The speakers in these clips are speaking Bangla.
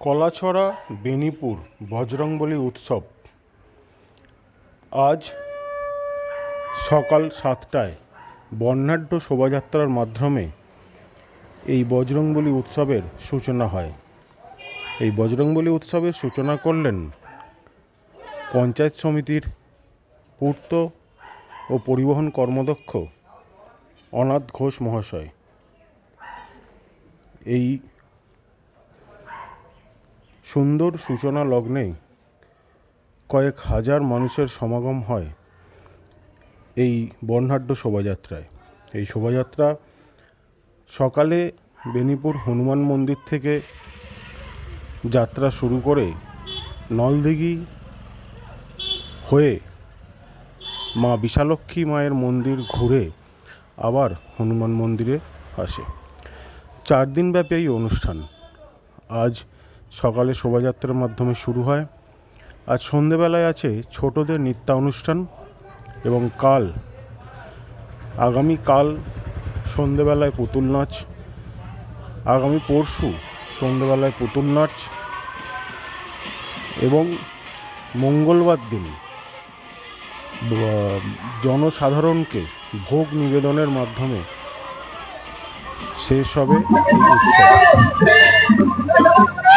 কলাছড়া বেনিপুর বজরংবলী উৎসব। আজ সকাল সাতটায় বর্ণাঢ্য শোভাযাত্রার মাধ্যমে এই বজরংবলী উৎসবের সূচনা হয়। এই বজরংবলী উৎসবের সূচনা করলেন পঞ্চায়েত সমিতির পূর্ত ও পরিবহন কর্মদক্ষ অনাথ ঘোষ মহাশয়। এই সুন্দর সূচনা লগ্নে কয়েক হাজার মানুষের সমাগম হয় এই বর্ণাঢ্য শোভাযাত্রায়। এই শোভাযাত্রা সকালে বেনিপুর হনুমান মন্দির থেকে যাত্রা শুরু করে নলদিঘি হয়ে মা বিশালক্ষী মায়ের মন্দির ঘুরে আবার হনুমান মন্দিরে আসে। চার দিনব্যাপী এই অনুষ্ঠান। আজ সকালে শোভাযাত্রার মাধ্যমে শুরু হয়। আর সন্ধেবেলায় আছে ছোটদের নৃত্যানুষ্ঠান এবং কাল, আগামী কাল সন্ধেবেলায় পুতুল নাচ, আগামী পরশু সন্ধেবেলায় পুতুল নাচ এবং মঙ্গলবার দিন জনসাধারণকে ভোগ নিবেদনের মাধ্যমে শেষ হবে উৎসব।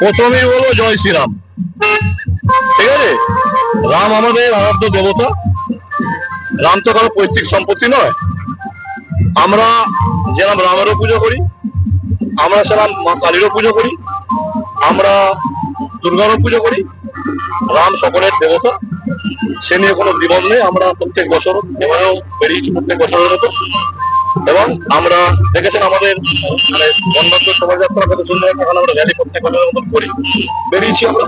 প্রথমেই বলব জয় শ্রীরাম। ঠিক আছে? রাম আমাদের আরাধ্য দেবতা। রাম তো কারও পৈতৃক সম্পত্তি নয়। আমরা যেরকম রামেরও পুজো করি, আমরা সেরকম মা কালীরও পুজো করি, আমরা দুর্গারও পুজো করি, রাম সকলের দেবতা। সে নিয়ে কোনো দ্বিমত নেই। আমরা প্রত্যেক বছর এবারেও বেরিয়েছি প্রত্যেক বছরের মতো। এবং আমরা দেখেছেন আমাদের মানে বন্যাত্ম শোভাযাত্রা কত সুন্দর একটা ওখানে আমরা র্যালি প্রত্যেক বছরের মতন করি। বেরিয়েছি আমরা।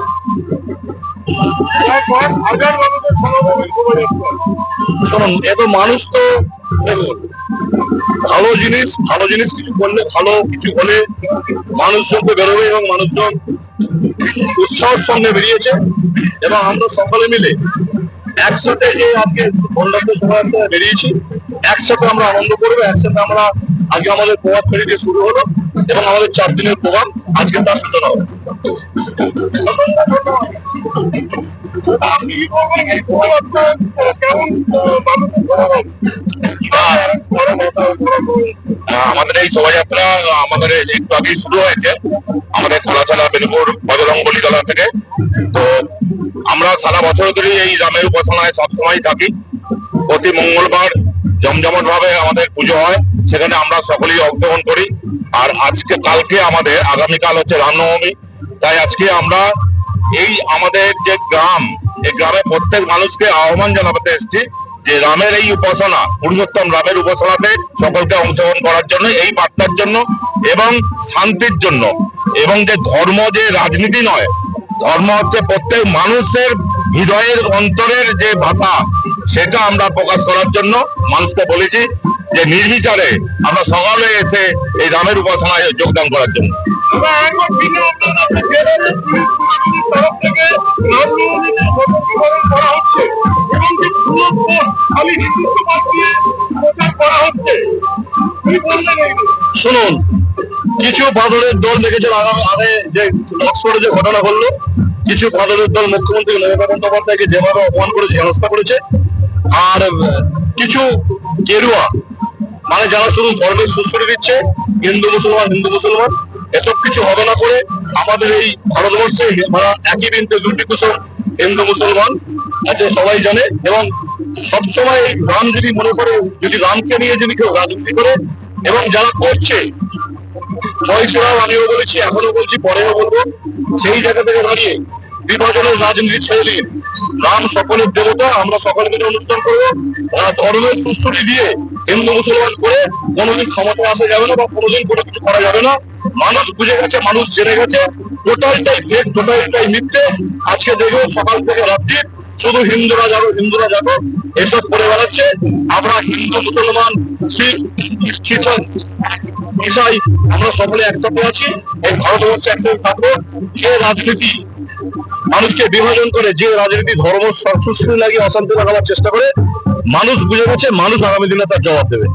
শুনুন এত মানুষ তো ভালো জিনিস ভালো জিনিস কিছু করলে ভালো কিছু হলে মানুষজন তো বেরোবে এবং মানুষজন উৎসাহের সঙ্গে বেরিয়েছে এবং আমরা সকলে মিলে একসাথে যে আজকে বন্যাত্ম শোভাযাত্রা বেরিয়েছি, একসাথে আমরা আনন্দ করব, একসাথে আমরা আজকে আমাদের প্রভাত ফেরি দিয়ে শুরু হলো এবং আমাদের চার দিনের প্রোগ্রাম আজকে তার সূচনা হবে। কেমন আমাদের এই শোভাযাত্রা আমাদের একটু আগেই শুরু হয়েছে। আমাদের খোলাছালা বেলপুর বজরঙ্গলি তলা থেকে। তো আমরা সারা বছর ধরে এই রামের উপাসনায় সবসময় থাকি। প্রতি মঙ্গলবার জমজমট ভাবে আমাদের পুজো হয়। সেখানে আমরা সকলেই অংশগ্রহণ করি। আর আজকে, কালকে আমাদের, আগামীকাল হচ্ছে রামনবমী। তাই আজকে আমরা এই আমাদের যে গ্রাম, এই গ্রামে প্রত্যেক মানুষকে আহ্বান জানাতে এসেছি। যে রামের এই উপাসনা, পুরুষোত্তম রামের উপাসনাতে সকলকে অংশগ্রহণ করার জন্য, এই বার্তার জন্য এবং শান্তির জন্য। এবং যে ধর্ম যে রাজনীতি নয়, ধর্ম হচ্ছে প্রত্যেক মানুষের হৃদয়ের অন্তরের যে ভাষা, সেটা আমরা প্রকাশ করার জন্য মানুষকে বলেছি যে নির্বিচারে আমরা সকালে এসে এই রামের উপাসনায় যোগদান করার জন্য। শুনুন, কিছু বাদরের দল দেখেছেন? আগে যে অক্সফোর্ডে যে ঘটনা ঘটলো, কিছু বাদরের দল মুখ্যমন্ত্রী মমতা বন্দ্যোপাধ্যায়কে যেভাবে অপমান করেছে, হেনস্থা করেছে, আর কিছু গেরুয়া মানে যারা শুধু ধর্মের সুশ্রী দিচ্ছে, হিন্দু মুসলমান হিন্দু মুসলমান এসব কিছু হবে না করে আমাদের এই ভারতবর্ষে একই বিন্দু দুটি কুসুম হিন্দু মুসলমান আছে, সবাই জানে। এবং সবসময় রাম যদি মনে করে, যদি রামকে নিয়ে যদি কেউ রাজনীতি করে, এবং যারা করছে, জয় শ্রীরাম আমিও বলেছি এখনও বলছি, পরেও বলব, সেই জায়গা থেকে দাঁড়িয়ে বিভাজনের রাজনীতি ছেড়ে দিন রাম সকলের দেবতা, আমরা সকলে মিলে অনুষ্ঠান করব। ধর্মের সুশ্রুতি দিয়ে হিন্দু মুসলমান করে কোনোদিন ক্ষমতা আসা যাবে না বা কোনোদিন কোনো কিছু করা যাবে না। মানুষ বুঝে গেছে, মানুষ জেনে গেছে টোটালটাই ফেক টোটালটাই মিথ্যে। আজকে দেখো, সকাল থেকে রাত্রি, শুধু হিন্দুরা যাব হিন্দুরা যাব এসব করে বেড়াচ্ছে। আমরা হিন্দু, মুসলমান, শিখ, খ্রিস্টান, ইসাই, আমরা সকলে একসাথে আছি। এই ভারতবর্ষে একসাথে থাকব। যে রাজনীতি মানুষকে বিভাজন করে, যে রাজনীতি ধর্ম সুশ্রী লাগিয়ে অশান্তি লাগাবার চেষ্টা করে, মানুষ বুঝে গেছে, মানুষ আগামী দিনে তার জবাব দেবে।